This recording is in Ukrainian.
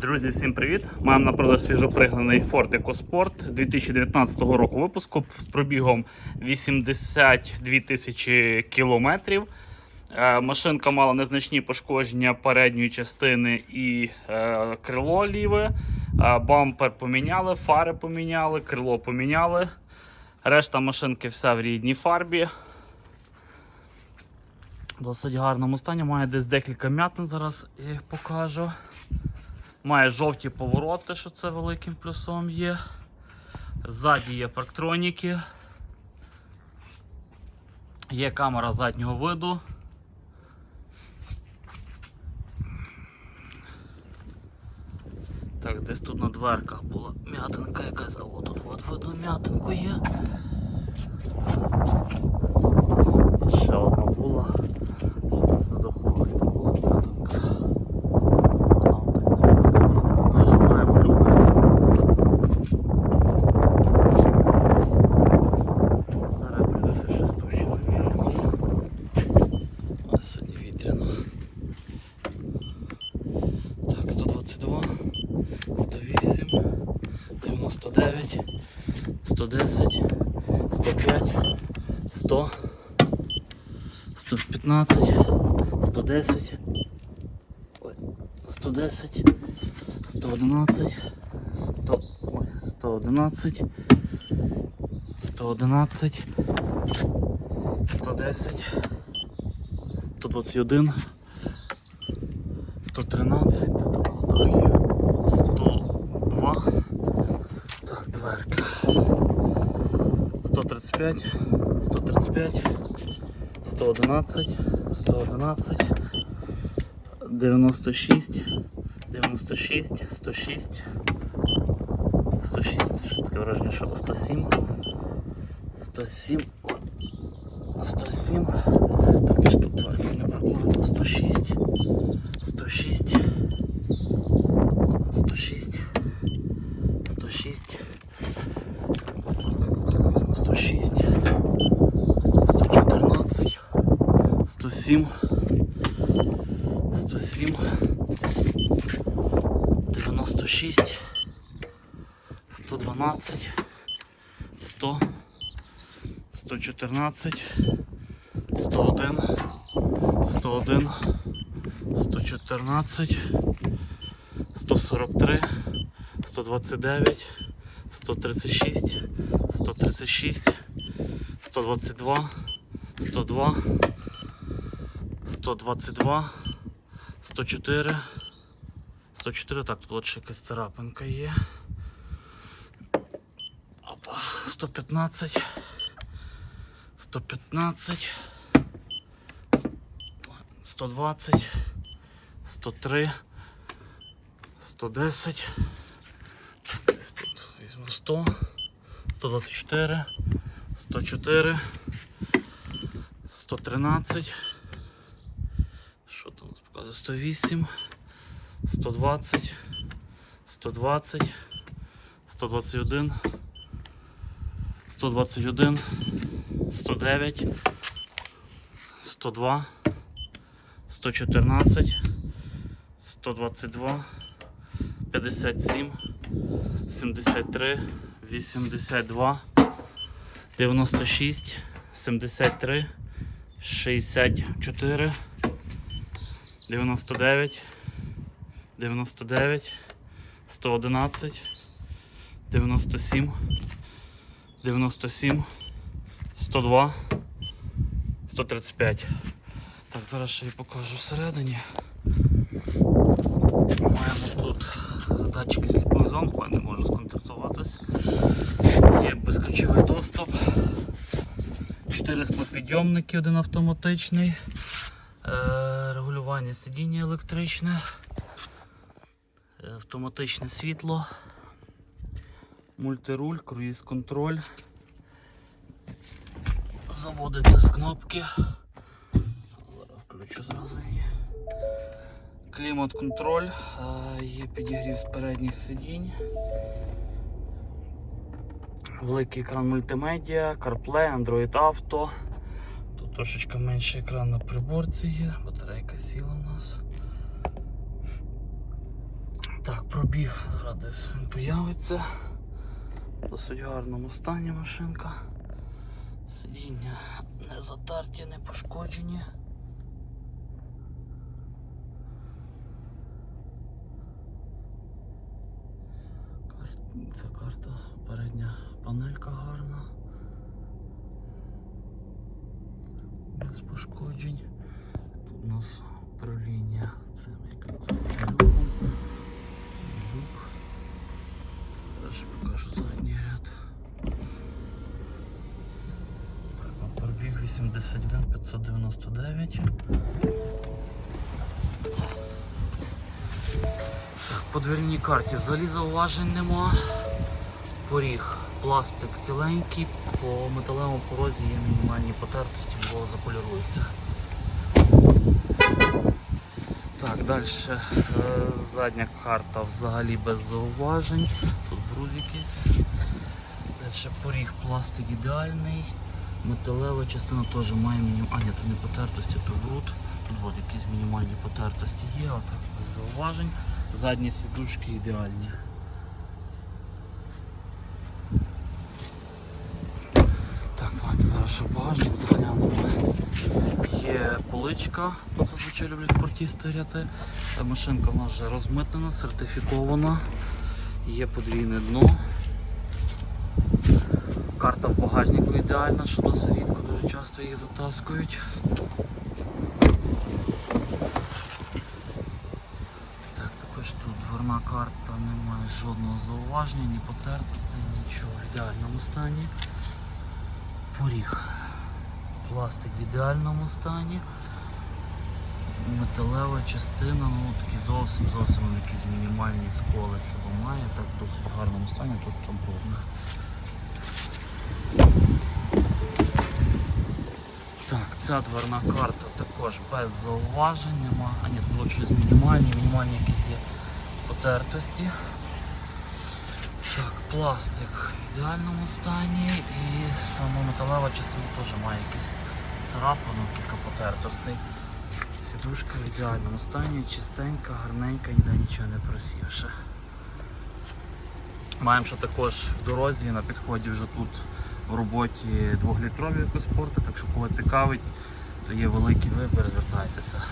Друзі, всім привіт! Маємо на продаж свіжопригнаний Ford EcoSport 2019 року випуску з пробігом 82 тисячі кілометрів. Е, Машинка мала незначні пошкодження передньої частини і е, крило ліве. Е, Бампер поміняли, фари поміняли, крило поміняли. Решта машинки вся в рідній фарбі. Досить гарному стані. Має десь декілька м'ятин, зараз я їх покажу. Має жовті повороти, що це великим плюсом є. Ззаді є парктроніки. Є камера заднього виду. Так, десь тут на дверках була м'ятинка якась, а от тут от видно м'ятинку є. Ще одна була. Ще десь на даху була м'ятинка. Нажимаємо люк. Зараз прийдеться ще спущено міримо. А сьогодні вітряно. Так, 122, 108, 99, 110, 105, 100, 115, 110, ой, 110, 111, 100, ой, 111, 111, 110, 121, 113, та там у нас дорогі, 102, так, дверка, 135, 135, 111, 111, 96, 96, 106, 106, що таке враження, що 107, 107, о, 107, так і ж тут дверка не проходиться, 106, 106, 106, 106, 106, 114, 107, 107, 96, 112, 100, 114, 101, 101, 114, 143, 129, 136, 136, 122, 102, 122, 104, 104, так, тут от якась царапинка є. Опа, 115, 115, 120, 103, 110, так, десь тут візьму 100, 124, 104, 113, що там показує? 108, 120, 120, 121, 121, 109, 102, 114, 122, 57, 73, 82, 96, 73, 64, 99, 99, 111, 97, 97, 102, 135. Так, зараз ще я покажу всередині. Маємо тут датчики сліпої зон, не можу сконтактуватися. Є безключовий доступ. 4 склопідйомники, один автоматичний, е, регулювання сидіння електричне, е, автоматичне світло, мультируль, круїз контроль. Заводиться з кнопки. Зараз включу зразу її. Клімат контроль, є підігрів з передніх сидінь. Великий екран мультимедіа, CarPlay, Android Auto. Тут трошечки менший екран на приборці є, батарейка сіла у нас. Так, пробіг, зараз десь він появиться. В Досить гарному стані машинка. Сидіння не затерті, не пошкоджені. Це карта, передня панелька гарна. Без пошкоджень. Тут у нас управління цим, як називається, люком. Люк. Зараз покажу задній ряд. Так, а пробіг 81 599. По дверній карті взагалі зауважень нема. Поріг, пластик ціленький, по металевому порозі є мінімальні потертості, бо заполірується. Так, далі задня карта взагалі без зауважень. Тут бруд якийсь. Далі поріг пластик ідеальний. Металева частина теж має мінімальні. А, ні, тут не потертості, тут бруд. Тут от якісь мінімальні потертості є, а так без зауважень. Задні сідушки ідеальні. Так, давайте зараз ще багажник заглянемо. Є поличка, тут зазвичай люблять спортісти ряти. Машинка в нас вже розмитнена, сертифікована. Є подвійне дно. Карта в багажнику ідеальна, що досить рідко, дуже часто їх затаскують. Так, також тут дверна карта, немає жодного зауваження, ні потертостей, нічого в ідеальному стані. Поріг. Пластик в ідеальному стані. Металева частина, ну такі зовсім зовсім якісь мінімальні сколи хіба має, так в досить гарному стані, тут там брудно. Так, ця дверна карта також без зауважень, нема. А ні, було щось мінімальні, мінімальні якісь є потертості. Так, пластик в ідеальному стані і сама металева частина теж має якісь царапини, кілька потертостей. Сідушка в ідеальному стані, чистенька, гарненька, ніде нічого не просівши. Маємо ще також в дорозі на підході вже тут в роботі 2-літрові екоспорти, так що кого цікавить, то є великий вибір, звертайтеся.